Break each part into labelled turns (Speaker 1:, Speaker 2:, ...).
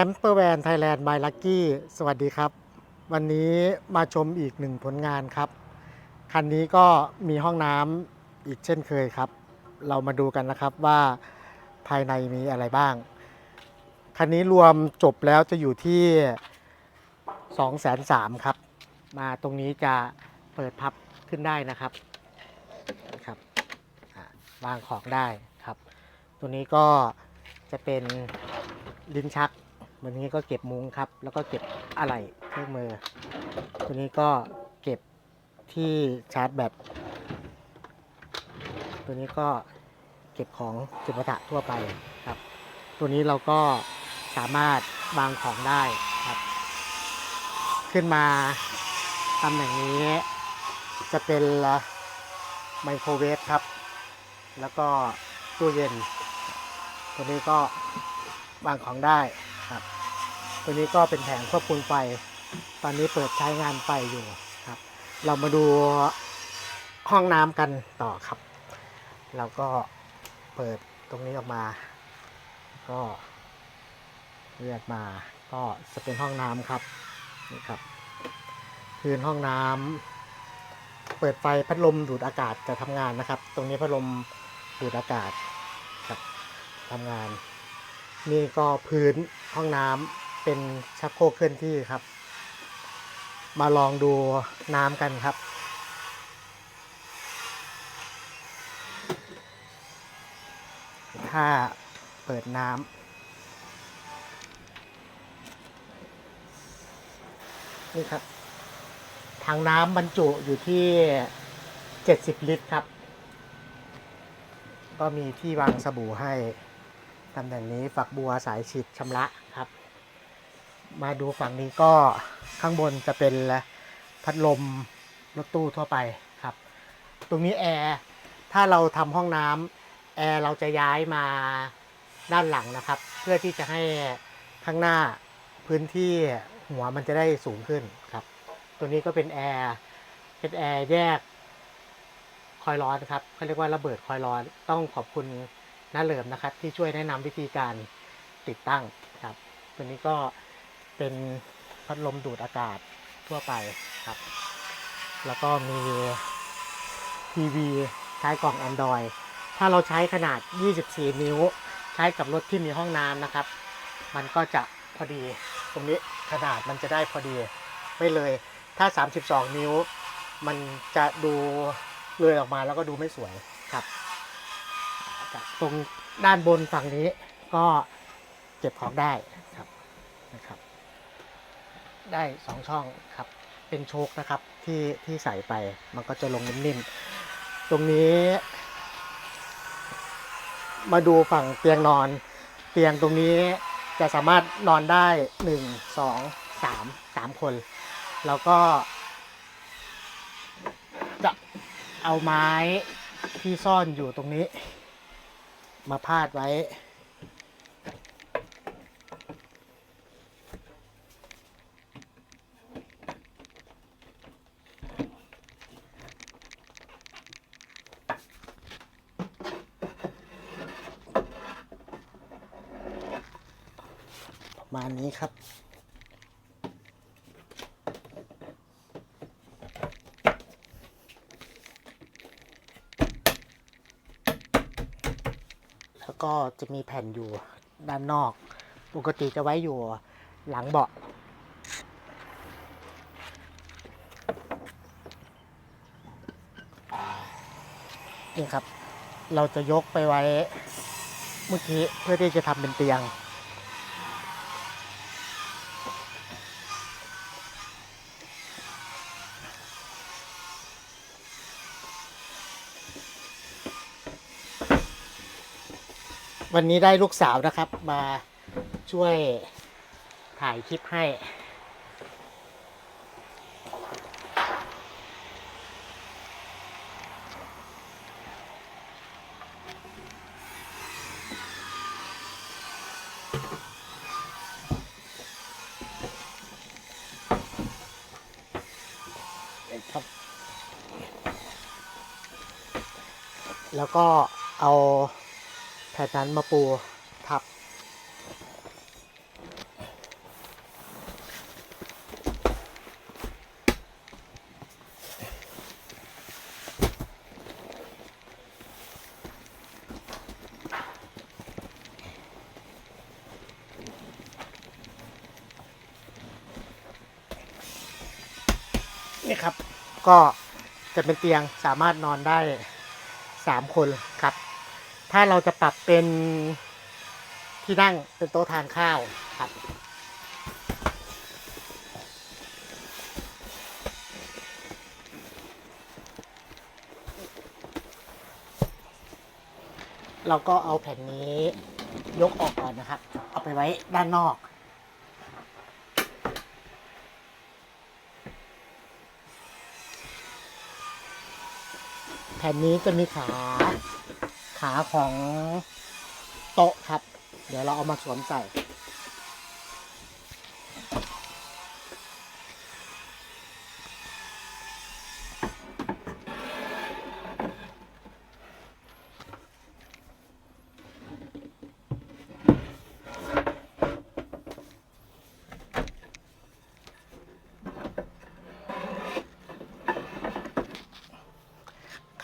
Speaker 1: แคมเปอร์แวนไทยแลนด์ My Lucky สวัสดีครับ วันนี้มาชมอีกหนึ่งผลงานครับ คันนี้ก็มีห้องน้ำอีกเช่นเคยครับ เรามาดูกันนะครับว่าภายในมีอะไรบ้าง คันนี้รวมจบแล้วจะอยู่ที่ 2 3 0 0 0ครับ มาตรงนี้จะเปิดพับขึ้นได้นะครับนะครับอ่าวางของได้ครับ ตัวนี้ก็จะเป็นลิ้นชัก วันนี้ก็เก็บมุ้งครับ แล้วก็เก็บอะไหล่เครื่องมือ ตัวนี้ก็เก็บที่ชาร์จแบต ตัวนี้ก็เก็บของจุปะทะทั่วไปครับ ตัวนี้เราก็สามารถวางของได้ครับ ขึ้นมาตำแหน่งนี้จะเป็นไมโครเวฟครับ แล้วก็ตู้เย็น ตัวนี้ก็วางของได้ ตัวนี้ก็เป็นแผงควบคุมไฟ ตอนนี้เปิดใช้งานไฟอยู่ครับ เรามาดูห้องน้ำกันต่อครับ เราก็เปิดตรงนี้ออกมา ก็เลือกมาก็จะเป็นห้องน้ำครับนี่ครับพื้นห้องน้ำเปิดไฟพัดลมดูดอากาศจะทำงานนะครับ ตรงนี้พัดลมดูดอากาศครับทำงาน นี่ก็พื้นห้องน้ำ เป็นชักโครกเคลื่อนที่ครับ มาลองดูน้ำกันครับ ถ้าเปิดน้ำนี่ครับถังน้ำบรรจุอยู่ที่ 70 ลิตรครับ ก็มีที่วางสบู่ให้ตำแหน่งนี้ฝักบัวสายฉีดชำระ มาดูฝั่งนี้ก็ข้างบนจะเป็นพัดลมรถตู้ทั่วไปครับ ตรงนี้แอร์ถ้าเราทำห้องน้ำแอร์เราจะย้ายมาด้านหลังนะครับ เพื่อที่จะให้ข้างหน้าพื้นที่หัวมันจะได้สูงขึ้นครับ ตัวนี้ก็เป็นแอร์เป็นแอร์แยกคอยร้อนครับเขาเรียกว่าระเบิดคอยร้อนต้องขอบคุณน้าเหลิมนะครับ ที่ช่วยแนะนำวิธีการติดตั้งครับ ตัวนี้ก็ เป็นพัดลมดูดอากาศทั่วไปครับ แล้วก็มีทีวีใช้กล่อง Android ถ้าเราใช้ขนาด 24 นิ้ว ใช้กับรถที่มีห้องน้ำนะครับ มันก็จะพอดี ตรงนี้ขนาดมันจะได้พอดี ไม่เลย ถ้า 32 นิ้ว มันจะดูเลยออกมาแล้วก็ดูไม่สวยครับจากตรงด้านบนฝั่งนี้ก็เก็บของได้ครับนะครับ ได้สองช่องครับ เป็นโชคนะครับที่ที่ใส่ไปมันก็จะลงนิ่มๆ ตรงนี้ มาดูฝั่งเตียงนอน เตียงตรงนี้จะสามารถนอนได้หนึ่งสองสามสามคน แล้วก็ จะเอาไม้ที่ซ่อนอยู่ตรงนี้ มาพาดไว้ ประมาณนี้ครับ แล้วก็จะมีแผ่นอยู่ด้านนอก ปกติจะไว้อยู่หลังเบาะนี่ครับ เราจะยกไปไว้เมื่อกี้เพื่อที่จะทำเป็นเตียง วันนี้ได้ลูกสาวนะครับ มาช่วยถ่ายคลิปให้ครับ แล้วก็เอา แผ่นนั้นมาปูทับ นี่ครับ ก็จะเป็นเตียงสามารถนอนได้สามคน ถ้าเราจะปรับเป็นที่นั่งเป็นโต๊ะทานข้าวครับเราก็เอาแผ่นนี้ยกออกก่อนนะครับ เอาไปไว้ด้านนอก แผ่นนี้จะมีขา ขาของโต๊ะครับ เดี๋ยวเราเอามาสวมใส่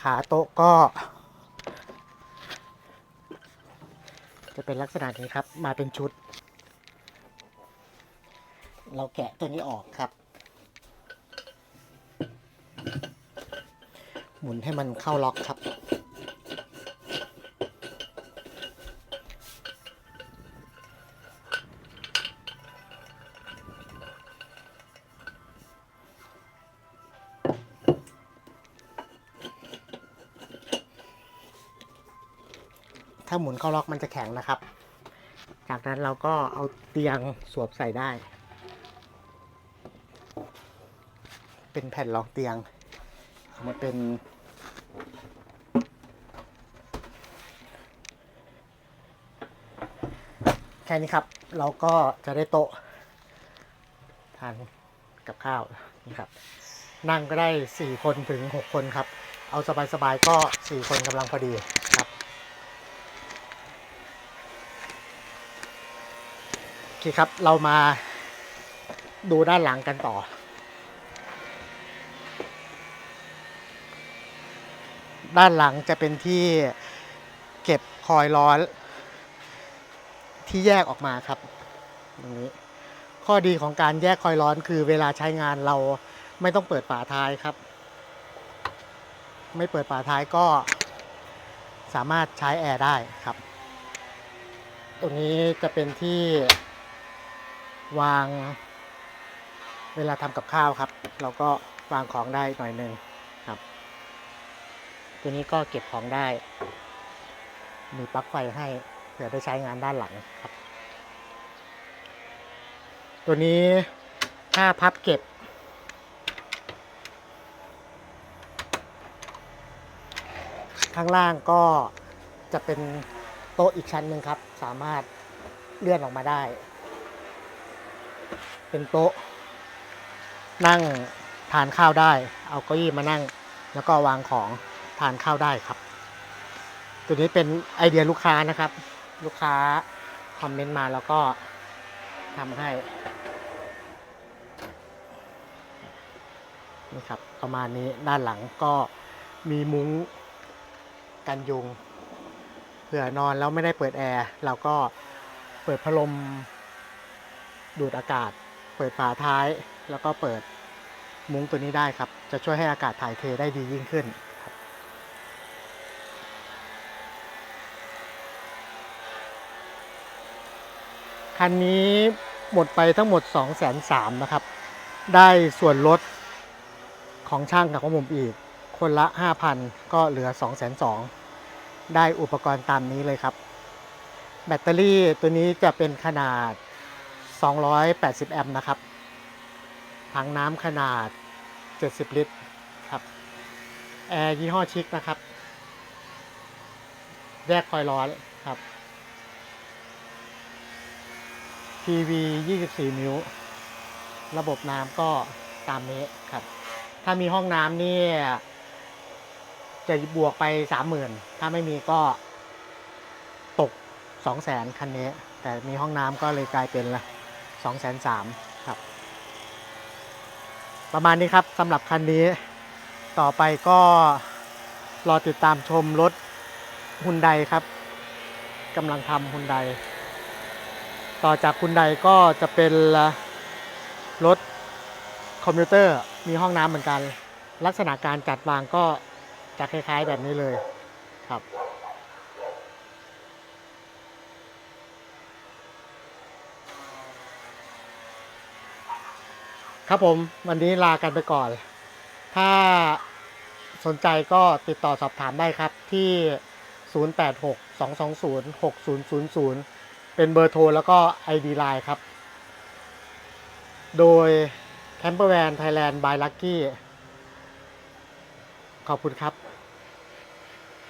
Speaker 1: ขาโต๊ะก็ จะ เป็นลักษณะนี้ครับ มาเป็นชุด เราแกะตัวนี้ออกครับ หมุนให้มันเข้าล็อกครับ ถ้าหมุนเข้าล็อกมันจะแข็งนะครับ จากนั้นเราก็เอาเตียงสวมใส่ได้ เป็นแผ่นรองเตียงเอามาเป็น แค่นี้ครับ เราก็จะได้โต๊ะทานกับข้าวนี่ครับ นั่งก็ได้ 4 คนถึง 6 คนครับ เอาสบายๆก็ 4 คนกำลังพอดีครับ โอเคครับ เรามาดูด้านหลังกันต่อ ด้านหลังจะเป็นที่เก็บคอยล์ร้อนที่แยกออกมาครับตรงนี้ข้อดีของการแยกคอยล์ร้อนคือเวลาใช้งานเราไม่ต้องเปิดฝาท้ายครับ ไม่เปิดฝาท้ายก็สามารถใช้แอร์ได้ครับ ตรงนี้จะเป็นที่ วางเวลาทำกับข้าวครับ เราก็วางของได้หน่อยหนึ่งครับ ตัวนี้ก็เก็บของได้ มีปลั๊กไฟให้เผื่อได้ใช้งานด้านหลังครับ ตัวนี้ถ้าพับเก็บ ข้างล่างก็จะเป็นโต๊ะอีกชั้นหนึ่งครับ สามารถเลื่อนออกมาได้ เป็นโต๊ะ นั่งทานข้าวได้ เอาเก้าอี้มานั่ง แล้วก็วางของทานข้าวได้ครับ ตัวนี้เป็นไอเดียลูกค้านะครับ ลูกค้าคอมเมนต์มาแล้วก็ทำให้นี่ครับประมาณนี้ด้านหลังก็มีมุ้งกันยุงเผื่อนอนแล้วไม่ได้เปิดแอร์เราก็เปิดพัดลม ดูดอากาศ เปิดฝาท้าย แล้วก็เปิดมุ้งตัวนี้ได้ครับ จะช่วยให้อากาศถ่ายเทได้ดียิ่งขึ้นคันนี้หมดไปทั้งหมด 2 3 0 0 0 0นะครับ ได้ส่วนลดของช่างกับของผมอีก คนละ 5,000 ก็เหลือ 2 2 0 0 0ได้อุปกรณ์ตามนี้เลยครับ แบตเตอรี่ตัวนี้จะเป็นขนาด 280 แอมป์นะครับ ถังน้ำขนาด 70 ลิตรครับ แอร์ยี่ห้อชิคนะครับ แยกคอยล์ร้อนครับ ทีวี 24 นิ้ว ระบบน้ำก็ตามนี้ครับ ถ้ามีห้องน้ำนี่จะบวกไป 30,000 ถ้าไม่มีก็ตก 200,000 คันนี้ แต่มีห้องน้ำก็เลยกลายเป็นละ 203,000ครับ ประมาณนี้ครับสำหรับคันนี้ ต่อไปก็รอติดตามชมรถฮุนไดครับกำลังทำฮุนไดต่อจากฮุนไดก็จะเป็นรถคอมพิวเตอร์มีห้องน้ำเหมือนกัน ลักษณะการจัดวางก็จะคล้ายๆแบบนี้เลยครับ ครับผมวันนี้ลากันไปก่อน ถ้าสนใจก็ติดต่อสอบถามได้ครับที่ 086-220-6000 เป็นเบอร์โทรแล้วก็ ID Line ครับ โดย Campervan Thailand by Lucky ขอบคุณครับ